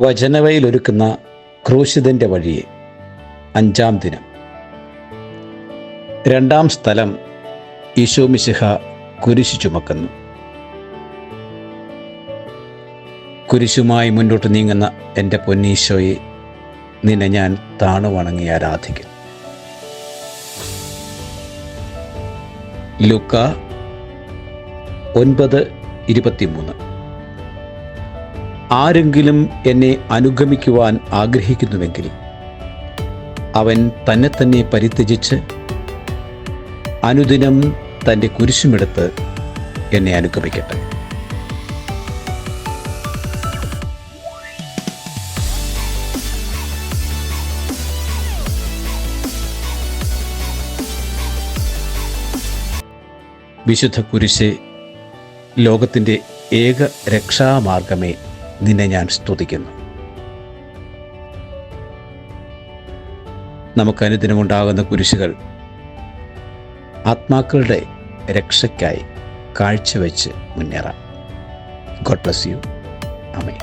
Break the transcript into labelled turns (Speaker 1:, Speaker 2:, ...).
Speaker 1: വചനവയിലൊരുക്കുന്ന ക്രൂശിതന്റെ വഴിയെ. അഞ്ചാം ദിനം. രണ്ടാം സ്ഥലം ഈശോമിശിഹ കുരിശു ചുമക്കുന്നു. കുരിശുമായി മുന്നോട്ട് നീങ്ങുന്ന എന്റെ പൊന്നീശോയെ നിന്നെ ഞാൻ താണു വണങ്ങി ആരാധിക്കും. ലുക്ക ഒൻപത് ഇരുപത്തിമൂന്ന്. ആരെങ്കിലും എന്നെ അനുഗമിക്കുവാൻ ആഗ്രഹിക്കുന്നുവെങ്കിൽ അവൻ തന്നെ തന്നെ പരിത്യജിച്ച് അനുദിനം തന്റെ കുരിശുമെടുത്ത് എന്നെ അനുഗമിക്കട്ടെ. വിശുദ്ധ കുരിശ് ലോകത്തിന്റെ ഏക രക്ഷാമാർഗമേ നിന്നെ ഞാൻ സ്തുതിക്കുന്നു. നമുക്ക് അനുദിനമുണ്ടാകുന്ന കുരിശുകൾ ആത്മാക്കളുടെ രക്ഷയ്ക്കായി കാഴ്ചവെച്ച് മുന്നേറാം. God bless you Amey